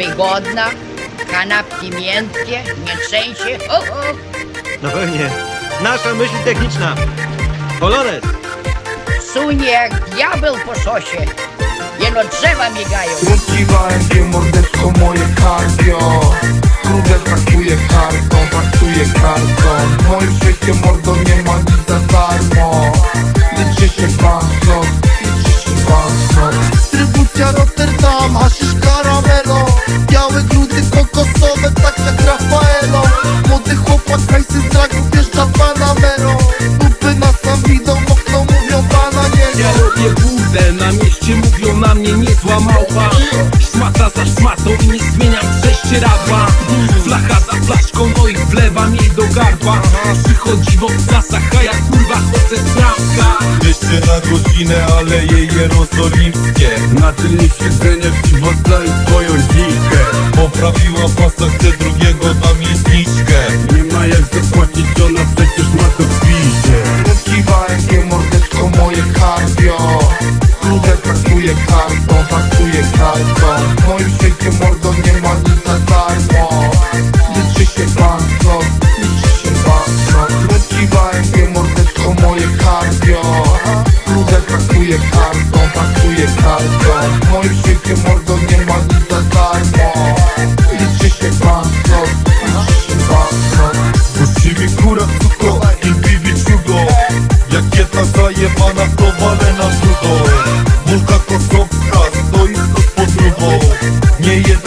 wygodna, kanapki miękkie, nie trzęsie. Ho, ho. No pewnie. Nasza myśl techniczna. Polonez. Sunie jak diabeł po szosie. Jeno drzewa migają. Wróciwałem cię mordeczko moje cardio Krudę traktuje kartą, traktuje kartą W moim świecie mordo nie ma nic za darmo Liczy się banknot, liczy banknot Dystrybucja Rotterdam, haszysz karamelo Białe gluty kokosowe, tak jak Rafaelo. Młody chłopak, hajsy z dragów, wjeżdża Panamero mieście mówią na mnie niezła małpa. Szmata za szmatą i nie zmieniam prześcieradła Flacha za flaszką, no i wlewam jej do gardła. Przychodzi w obcasach, a ja kurwa chodzę z bramka. Jeszcze na godzinę, ale jej jerozolimskie. Na tylnym siedzeniu wciwotla i twoją dzikę Poprawiła pasa, chce drugiego dam jej zniżkę. Nie ma jak zapłacić, ona traktuje kartą, traktuje kartą. Moim świecie mordo nie ma nic za darmo. Liczy się banknot, liczy się banknot Wróciwałem cię mordeczko moje cardio Krudę traktuje kartą, traktuje kartą. Moim świecie mordo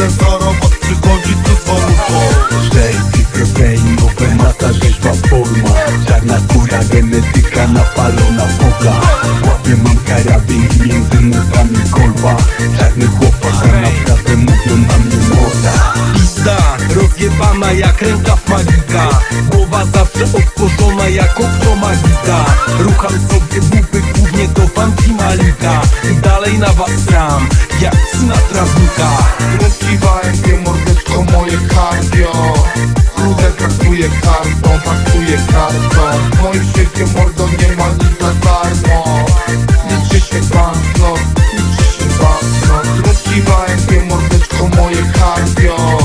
Jeden zarabat przychodzi tu z walutą Szejki, proteinowe, nata rzeźba forma Czarna kura, genetyka napalona foka Łapie mam karabin i między nogami kolba. Czarny chłopak, a naprawdę mówią na mnie młoda Pizda, rozjebana jak rękaw magika. Głowa zawsze otworzona jak okno magika Rucham sobie bupy głównie do fanki malika dalej na was gram, jak syna trawnika Wróciwałem cię mordeczko moje cardio Krudę traktuje kartą, traktuje kartą moim świecie mordo nie ma nic za darmo. Liczy się banknot, liczy się banknot Wróciwałem cię mordeczko moje cardio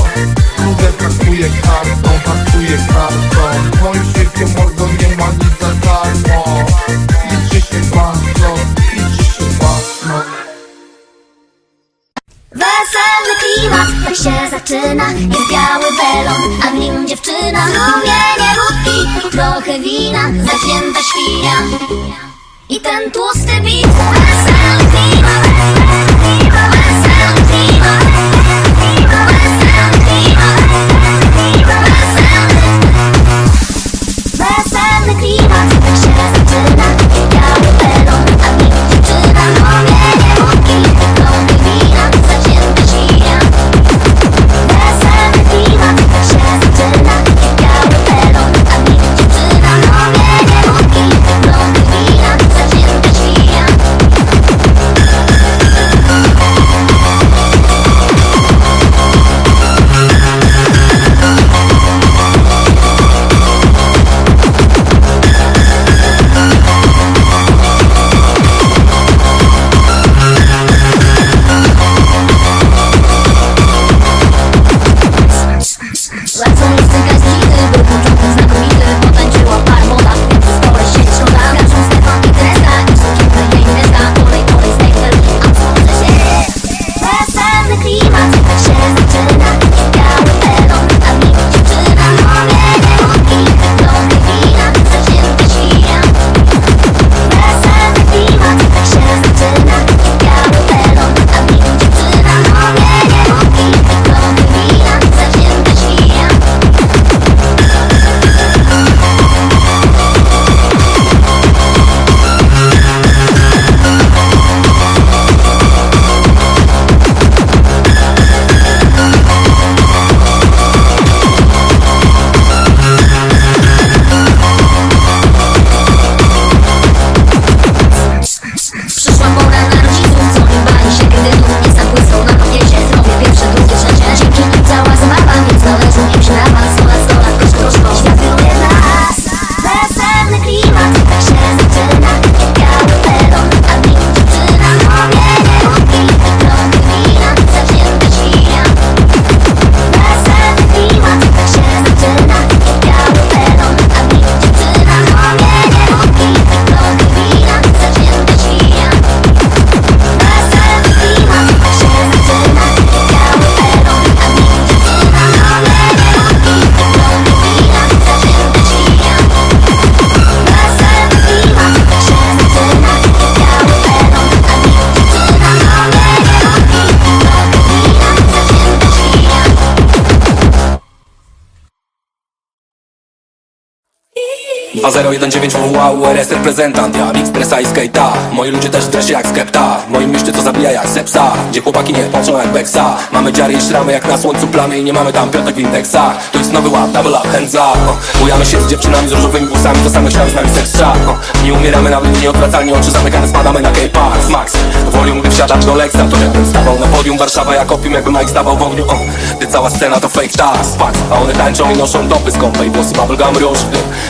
świnia I ten tłusty 2019 WWA URS reprezentant Ja Mix Pressa i Skate'a. Moi ludzie też w jak skepta. Moim mieście co zabija jak sepsa. Gdzie chłopaki nie patrzą jak beksa. Mamy dziary i szramy jak na słońcu plamy I nie mamy tam piątek w indeksach. To jest nowy ład, double up, hands up. Bujamy się z dziewczynami z różowymi włosami To samych ślad z nami seks Nie umieramy nawet nieodwracalnie Oczy zamykane spadamy na K-Park Max Volume gdy wsiadam do Lexa. To jakbym stawał na podium Warszawa jak opium jakby Mike stawał w ogniu. O, Gdy cała scena to fake task Fakt, a one tańczą i noszą dopy skąpe I włosy bubblegum róż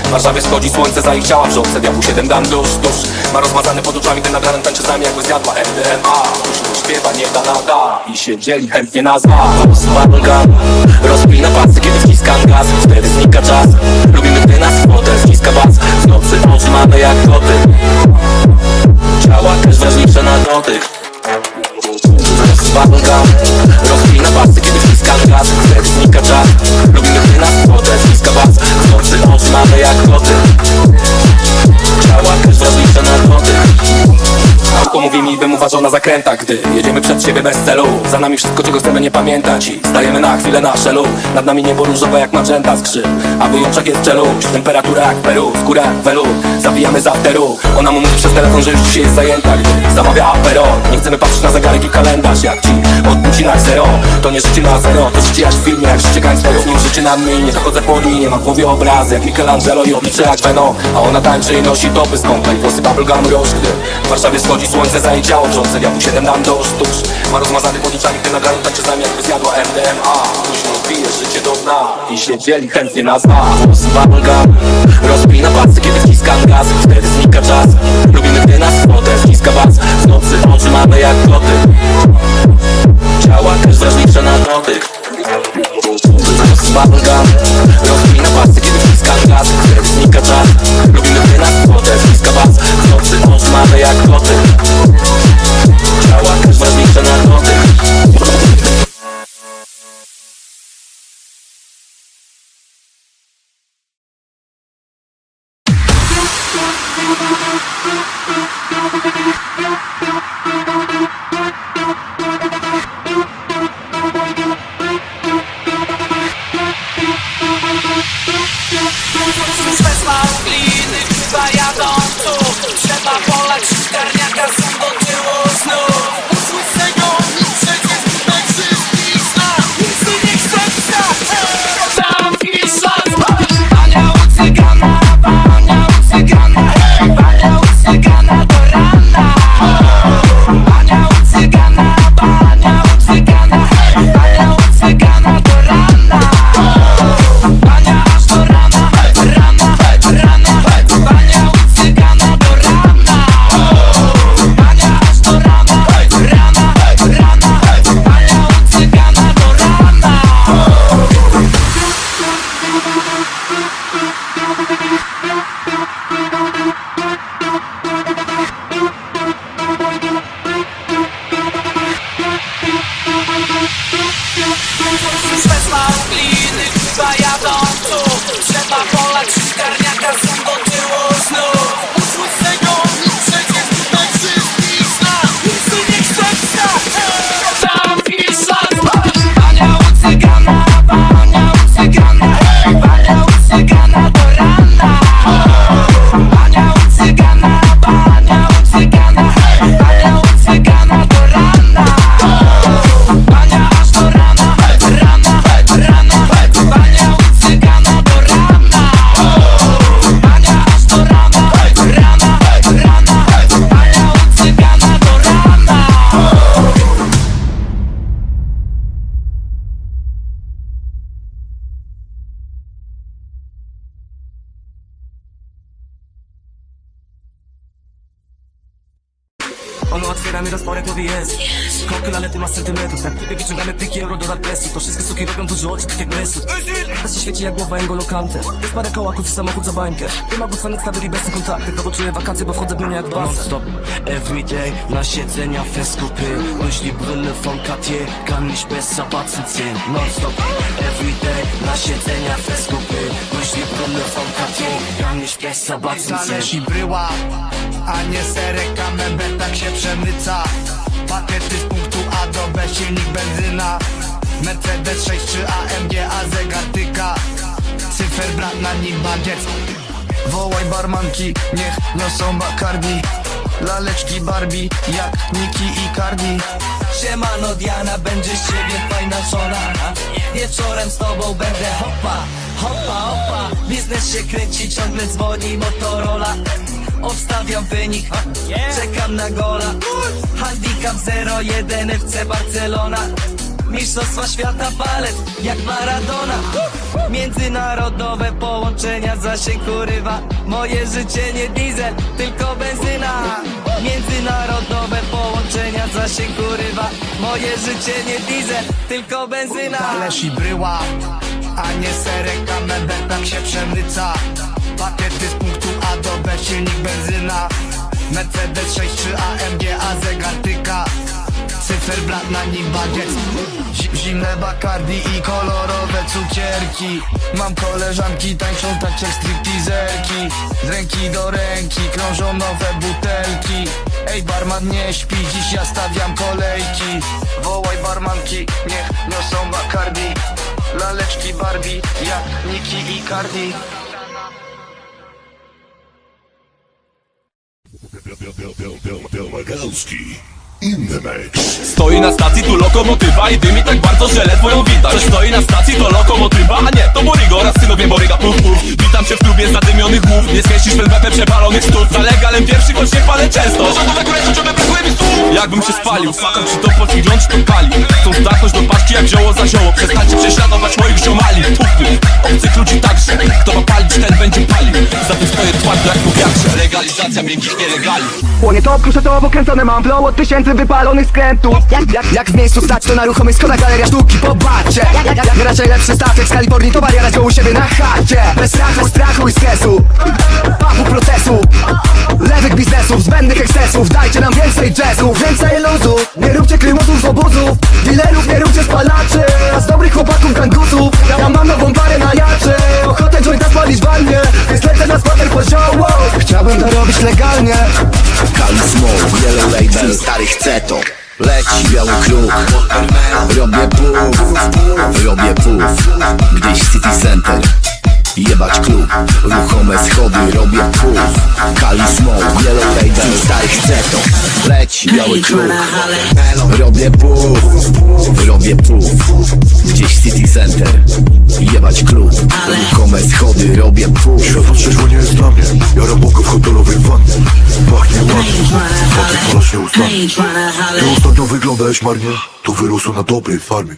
w Warszawie schodzi słońce za ich ciała w żołce Diabł 7 dan dusz, dusz Ma rozmazany pod oczami Ten nagranem tańczy z nami jakby zjadła MDMA Już śpiewa, nie da nada I się dzieli chętnie nazwa. Włosy bubblegum Rozpina pasy, kiedy wciskam gaz. Wtedy znika czas. Lubimy gdy nas fotel ściska was W nocy oczy mamy jak koty Ciała też ważniejsze na dotyk Bubblegum Rozpina pasy, kiedy wciskam gaz Wtedy znika czas. Lubimy gdy nas fotel ściska was. Nocy oczy mamy jak koty Ciała też ważniejsze na dotyk Auto mówi mi, bym uważał na zakrętach Gdy jedziemy przed siebie bez celu. Za nami wszystko, czego chcemy nie pamiętać I stajemy na chwilę na szelu. Nad nami niebo różowe jak magenta skrzyp A wyjączek jest czeluść Temperatura jak Peru, skóra welu. Zawijamy z afteru. Ona mu mówi przez telefon, że już dzisiaj jest zajęta Gdy zamawia apero. Nie chcemy patrzeć na zegarek i kalendarz Jak ci odbuci na zero. To nie życie na zero, to życie jak w filmie Jak życie gangsterów, nim życie na mnie Nie dochodzę po linie, mam w głowie obrazy Jak Michelangelo i oblicze jak Venom A ona tańczy i nosi topy z kąpla I włosy bubblegum roż Gdy w Warszawie schodzi słońce za jej ciało Wrzące diabł 7 dam do sztucz Ma rozmazany pod oczami, gdy nagrają tańczy z nami jakby zjadła MDMA Późno pije życie do dna I się dzieli chętnie nazwa Włosy bubblegum Rozpina pasy, kiedy wciskam gaz. Wtedy znika czas. Lubimy gdy nas fotel ściska was. W nocy oczy mamy jak koty Ciała też ważniejsze na dotyk. Bubblegum Rozpina samochód za bańkę. Nie ma butwanek stawiali bez kontakty. To czuję wakacje, bo wchodzę w mnie jak w Non stop, everyday Na siedzenia feskupy Myśli brille von Cartier Kann nicht besser patzen Non stop, everyday Na siedzenia feskupy Myśli brille von Cartier Kann nicht besser patzen bryła, a nie serek Kamembert tak się przemyca. Pakiety z punktu A do B, silnik benzyna. Mercedes 6 czy AMG, a zegar tyka Cyferblat na nim dziecko Wołaj barmanki, niech niosą Bacardi Laleczki Barbie, jak Niki i Cardi. Siemano Diana, będzie z ciebie fajna żona. Wieczorem z tobą będę hopa, hopa, hopa. Biznes się kręci, ciągle dzwoni Motorola. Obstawiam wynik, czekam na gola. Handicap 0-1 FC Barcelona Mistrzostwa świata balet, jak Maradona. Międzynarodowe połączenia, zasięg urywa. Moje życie nie diesel, tylko benzyna. Międzynarodowe połączenia, zasięg urywa. Moje życie nie diesel, tylko benzyna. Talerz i bryła, a nie serek Camembert tak się przemyca. Pakiety z punktu A do B, silnik benzyna. Mercedes 6 czy AMG, a zegar tyka Cyferblat na nim bagiet Zi- Zimne Bacardi i kolorowe cukierki Mam koleżanki, tańczą tak jak stripteaserki Z ręki do ręki krążą nowe butelki Ej barman nie śpi, dziś ja stawiam kolejki Wołaj barmanki, niech niosą Bacardi Laleczki Barbie, jak Niki i Cardi Stoi na stacji tu lokomotywa i dymi tak bardzo, że ledwo ją widać. Że stoi na stacji to lokomotywa, a nie, to Borigo. Oraz synowie Boryga puf puf. Witam cię w klubie zadymionych głów, nie zmieścisz w LBP przepalonych stów Za legalem pierwszy, choć nie palę często. To tak leci, że brakuje mi słów Jakbym się spalił, fakam czy to polski gląd, czy to kali Chcą zdachnąć do paczki jak zioło za zioło. Przestańcie prześladować moich ziomali. Tupy, obcych ludzi także. Kto ma palić, ten będzie palił. Za tym stoję twardo jak po wiatrze Legalizacja miękkich nielegali. Płonie to, kruszę to, bo kręcone mam flow od tysięcy wypalonych skrętów. Jak, jak, jak w miejscu stać, to na ruchomych schodach galeria sztuki, popatrzcie. Jak, jak, jak raczej lepszy statek z Kalifornii, to bariera go u siebie na chacie. Bez strachu, strachu i stresu, papu procesu. Lewych biznesów, zbędnych ekscesów, dajcie nam więcej jazzu. Więcej luzu, nie róbcie klimotów z obozów Dealerów nie róbcie spalaczy, a z dobrych chłopaków gangusów. Ja mam nową parę na jaczy, ochotę jointa spalić wannie Więc lecę na spacer po zioło, chciałbym to robić legalnie Kali Smoke, Yellow Label Stary chce to. Leci biały kruk. Robię puf Robię puf Gdzieś City Center Jebać klub. Ruchome schody Robię puf Kali Smoke, Yellow Label Stary chce to. Leci biały kruk Robię puf Robię puf Gdzieś City Center. Jebać klub. Ruchome schody Robię puf Światło trzeźwo nie jest dla mnie. Jaram boku w hotelowej wannie. Pachnie ładnie. Patrzę porośnie ustami Ty ostatnio wyglądałeś marnie. To wyrosło na dobrej farmie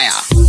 Fire.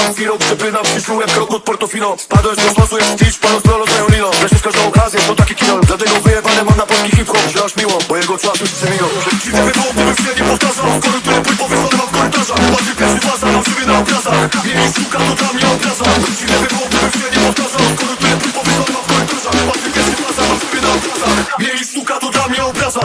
pan chwilą Przypinam się czułem krok od Portofino. Padłem z kosmosu jak Stitch, panu strolo znają lino Weźmiesz każdą okazję, to taki kinol Dlatego wyjebane mam na polski hip-hop Że aż miło, bo jego czas już się przeminął Dziwne wydło, gdybym się nie powtarzał. Skory, które pójdę powieszone mam w korytarzach. Patrzy pierwszy faza, mam siebie na obrazach. Mieli szuka, to dla mnie obraza Dziwne wydło, gdybym się nie powtarzał. Skory, które pójdę powieszone mam w korytarzach. Patrzy pierwszy faza, mam siebie na obrazach. Mieli szuka, to dla mnie obraza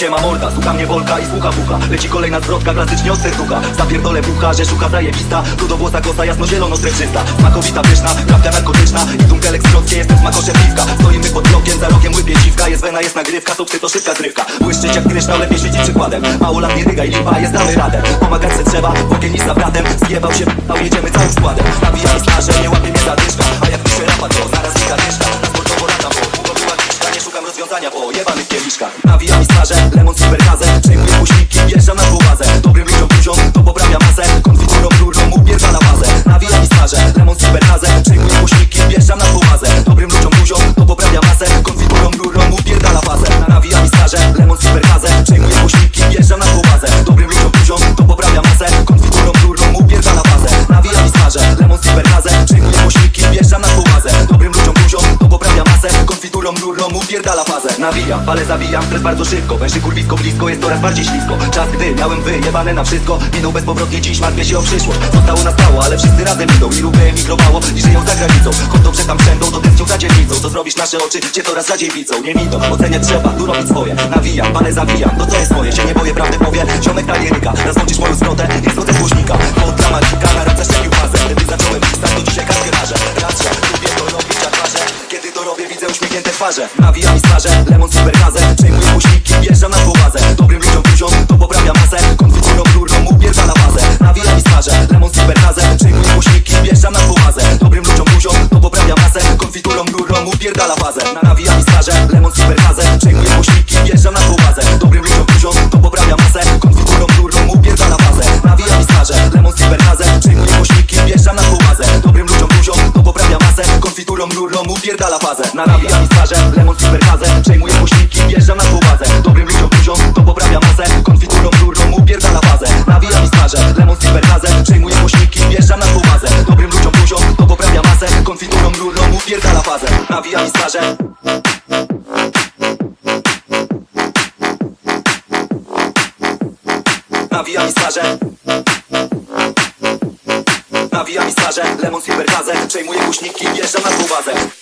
Siema morda, słucha mnie Wolka i słucha bucha. Leci kolejna zwrotka, klasycznie od serducha. Zapierdolę bucha, że szuka zajebista. Brudowłosa kosa, jasno-zielono strefczysta Smakowita, pyszna, prawda narkotyczna. I tunkelek strockie, jestem smakoszem piwka Stoimy pod blokiem, za rogiem łypie dziwka. Jest wena, jest nagrywka, to psy to szybka zrywka. Błyszczeć jak kryształ, lepiej świecić przykładem. Mało lat nie rygaj, lipa, jest damy radę Pomagać se trzeba, wokienista bratem Zjebał się, p***ał, jedziemy całym składem. Nawijam i snażę, nie łapie mnie zadyszka A jak piszę rapa, to rozwiązania po jebanych kieliszkach. Nawijam i snażę, lemon silver gazę Przejmuję głośniki, wjeżdżam na dwubazę Dobrym ludziom buziom, to poprawia masę Konfiturą, rurą, upierdala fazę Nawijam i snażę, lemon silver gazę Przejmuję rurą, upierdala fazę. Nawijam, ale zabijam, stres bardzo szybko. Węży kurwisko blisko, jest coraz bardziej ślisko. Czas gdy miałem wyjebane na wszystko Minął bezpowrotnie, dziś martwię się o przyszłość. Zostało na stało, ale wszyscy razem idą I lubię emigrowało i żyją za granicą. Choć dobrze tam będą, to tęsknią za dzielnicą. Co zrobisz nasze oczy, cię coraz rzadziej widzą. Nie widzą, oceniać trzeba, tu robić swoje. Nawijam, ale zabijam, to co jest moje? Się nie boję, prawdę powie, ziomek ta liryka Rozłączysz moją zwrotę, nie zgodzę z głośnika Od dramatika, na ręce szczepił fazę Wtedy zacząłem pisać, to dzisiaj kaskę marzę. Raz, to robię, widzę uśmiechnięte twarze. Nawijam i starzę, lemon silver gazę Przejmuję głośniki, wjeżdżam na dwubazę Dobrym ludziom buziom, to poprawia masę. Konfiturą, rurą, upierdala fazę Nawijam i starzę, lemon silver gazę Przejmuję głośniki, wjeżdżam na dwubazę Dobrym ludziom buziom, to poprawia masę. Konfiturą, rurą, upierdala fazę Nawijam i starzę, lemon silver gazę Przejmuję głośniki, wjeżdżam na dwubazę Dobrym ludziom buziom, to poprawia masę Konfiturą, rurą, upierdala fazę. Nawijam i starzę, lemon silver gazę Przejmuję głośniki, wjeżdżam na dwubazę Dobrym ludziom buziom, to poprawia masę. Konfiturą, rurą, upierdala fazę. Nawijam i starzę, lemon silver gazę Przejmuję głośniki, wjeżdżam na dwubazę Dobrym ludziom buziom, to poprawia masę. Konfiturą, rurą, upierdala fazę. Nawijam i starzę Nawijam